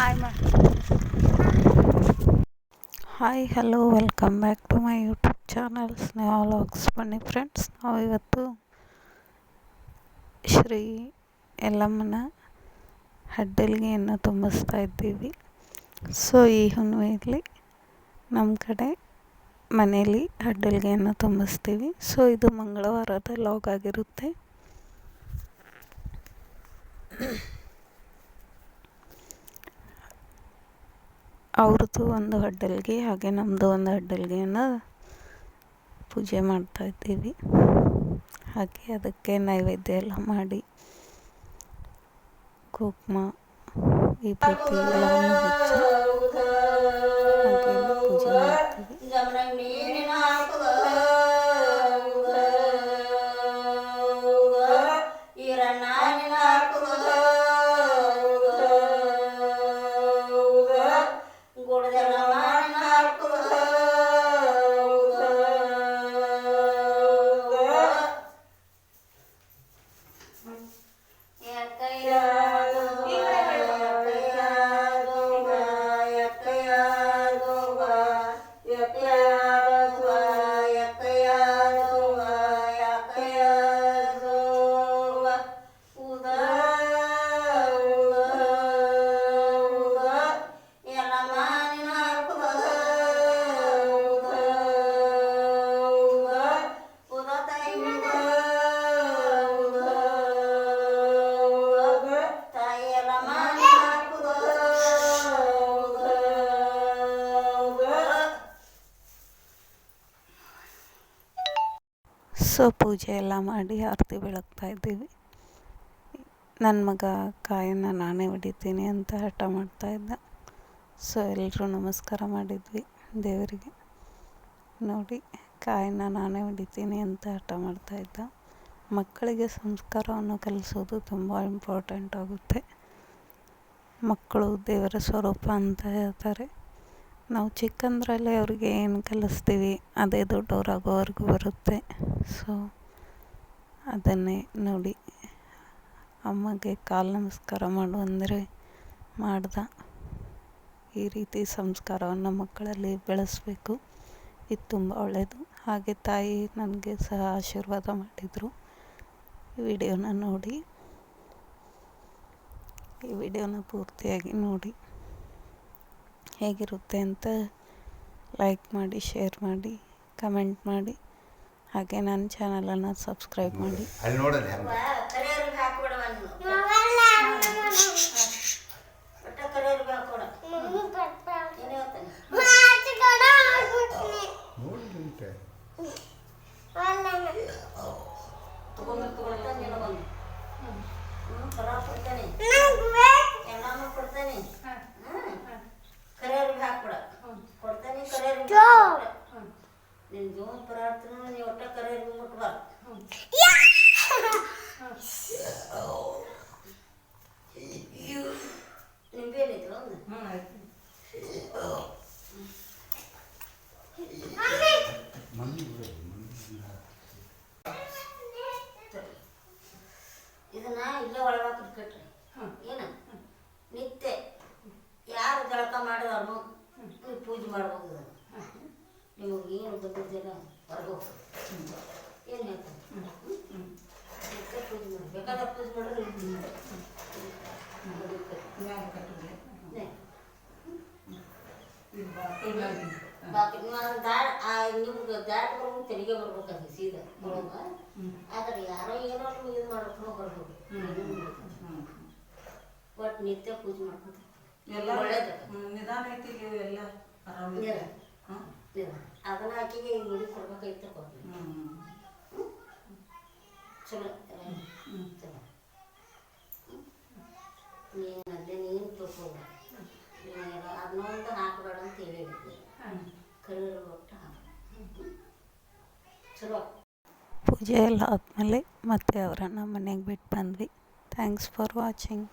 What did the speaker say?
Hi ಮಾ hi hello welcome back to my YouTube channel Sneha vlogs ಬನ್ನಿ friends ನಾವು ಇವತ್ತು ಶ್ರೀ ಯಲ್ಲಮ್ಮನ ಹಡ್ಡಲಿಗೆಯನ್ನು ತುಂಬಿಸ್ತಾ ಇದ್ದೀವಿ. ಸೊ ಈ ಹುಣ್ಣಿಮೆಯಲ್ಲಿ ನಮ್ಮ ಕಡೆ ಮನೆಯಲ್ಲಿ ಹಡ್ಡಲಿಗೆಯನ್ನು ತುಂಬಿಸ್ತೀವಿ. ಸೊ ಇದು ಮಂಗಳವಾರದ ಲಾಗ್ ಆಗಿರುತ್ತೆ. ಅವ್ರದ್ದು ಒಂದು ಹಡ್ಡಲ್ಗೆ ಹಾಗೆ ನಮ್ಮದು ಒಂದು ಹಡ್ಡಲ್ಗೆಯನ್ನು ಪೂಜೆ ಮಾಡ್ತಾ ಇದ್ದೀವಿ. ಹಾಗೆ ಅದಕ್ಕೆ ನೈವೇದ್ಯ ಎಲ್ಲ ಮಾಡಿ ಕುಂಕುಮ ವಿಭೂತಿ ಎಲ್ಲವನ್ನು ಹಚ್ಚಿ Hallelujah. ಸೊ ಪೂಜೆ ಎಲ್ಲ ಮಾಡಿ ಆರತಿ ಬೆಳಗ್ತಾ ಇದ್ದೀವಿ. ನನ್ನ ಮಗ ಕಾಯನ್ನು ನಾನೇ ಹೊಡಿತೀನಿ ಅಂತ ಹಠ ಮಾಡ್ತಾ ಇದ್ದ. ಸೊ ಎಲ್ಲರೂ ನಮಸ್ಕಾರ ಮಾಡಿದ್ವಿ ದೇವರಿಗೆ. ನೋಡಿ, ಕಾಯನ್ನು ನಾನೇ ಹೊಡಿತೀನಿ ಅಂತ ಹಠ ಮಾಡ್ತಾ ಇದ್ದ. ಮಕ್ಕಳಿಗೆ ಸಂಸ್ಕಾರವನ್ನು ಕಲಿಸೋದು ತುಂಬ ಇಂಪಾರ್ಟೆಂಟ್ ಆಗುತ್ತೆ. ಮಕ್ಕಳು ದೇವರ ಸ್ವರೂಪ ಅಂತ ಹೇಳ್ತಾರೆ. ನಾವು ಚಿಕ್ಕಂದ್ರಲ್ಲೇ ಅವ್ರಿಗೆ ಏನು ಕಲಿಸ್ತೀವಿ, ಅದೇ ದೊಡ್ಡವರಾಗೋವರೆಗೂ ಬರುತ್ತೆ. ಸೊ, ಅದನ್ನೇ ನೋಡಿ. ಅಮ್ಮಗೆ ಕಾಲು ನಮಸ್ಕಾರ ಮಾಡು ಅಂದರೆ ಮಾಡ್ದ ಈ ರೀತಿ ಸಂಸ್ಕಾರವನ್ನು ಮಕ್ಕಳಲ್ಲಿ ಬೆಳೆಸಬೇಕು. ಇದು ತುಂಬ ಒಳ್ಳೆಯದು ಹಾಗೆ ತಾಯಿ ನನಗೆ ಸಹ ಆಶೀರ್ವಾದ ಮಾಡಿದರು. ಈ ವಿಡಿಯೋನ ನೋಡಿ. ಈ ವಿಡಿಯೋನ ಪೂರ್ತಿಯಾಗಿ ನೋಡಿ. ಹೇಗಿರುತ್ತೆ ಅಂತ ಲೈಕ್ ಮಾಡಿ, ಶೇರ್ ಮಾಡಿ, ಕಮೆಂಟ್ ಮಾಡಿ. ಹಾಗೆ ನನ್ನ ಚಾನಲನ್ನು ಸಬ್ಸ್ಕ್ರೈಬ್ ಮಾಡಿ ಅಲ್ಲಿ ನೋಡೋದು ಹೆಂಗ ನೋಡಿ ನಿನ್ ಜೀವನ ಪರಾರ್ಥನ ನೀವು ಒಟ್ಟ ಕರೆ ಮುಟ್ಬಾರ್ದು ನಿಂಬೇನೈತ್ರ ಒಂದು ಮಮ್ಮಿ ಬಿಡು ಇದನ್ನ ಇಲ್ಲೇ ಒಳಗೆ ಕಟ್ರಿ ಏನ ನಿತ್ಯ ಯಾರು ಜಳಕ ಮಾಡಿದವನು ನೀವು ಪೂಜೆ ಮಾಡ್ಬೋದು ಇದನ್ನ. ನಿಮಗೆ ಏನು ಬಂದಿದ್ದೆಲ್ಲ ನಿತ್ಯ ಪೂಜೆ ಮಾಡಿ ಬೇಕಾದ ಪೂಜೆ ಮಾಡಿದ್ರೆ ನಿಮ್ಗೆ ದಾರಿ ಬರ್ಬೇಕು ತೆರಿಗೆ ಬರ್ಬೇಕಂತ ಸೀದಾ ಒಳಗ ಆದ್ರೆ ಯಾರೋ ಏನೋ ನಿಮ್ಗೆ ಇದು ಮಾಡ್ಕೊಂಡು ಬರ್ಬೋದು ಒಟ್ಟು ನಿತ್ಯ ಪೂಜೆ ಮಾಡ್ಕೊಂತ ಎಲ್ಲ ಒಳ್ಳೇದು ನಿಧಾನ ಐತಿ ಎಲ್ಲ ಆರಾಮ. ಅದನ್ನ ಆಕೆಗೆ ನೋಡಿ ಕೊಡ್ಬೇಕಾಯ್ತು ಕೊಡ್ತೀನಿ ಚಲೋ. ಹ್ಮ್. ಚಲೋ. ನೀನು ಅದೇ ನೀನು ತಿಳ್ಕೊಬೇಡ ಅದನ್ನೊಂದು ಹಾಕಬೇಡ ಅಂತ ಹೇಳಿದ್ದೆ ಕರಿಬೇವು ಒಟ್ಟು ಹಾಕು ಚಲೋ. ಪೂಜೆ ಎಲ್ಲ ಆದಮೇಲೆ ಮತ್ತೆ ಅವರನ್ನು ಮನೆಗೆ ಬಿಟ್ಟು ಬಂದ್ವಿ. Thanks for watching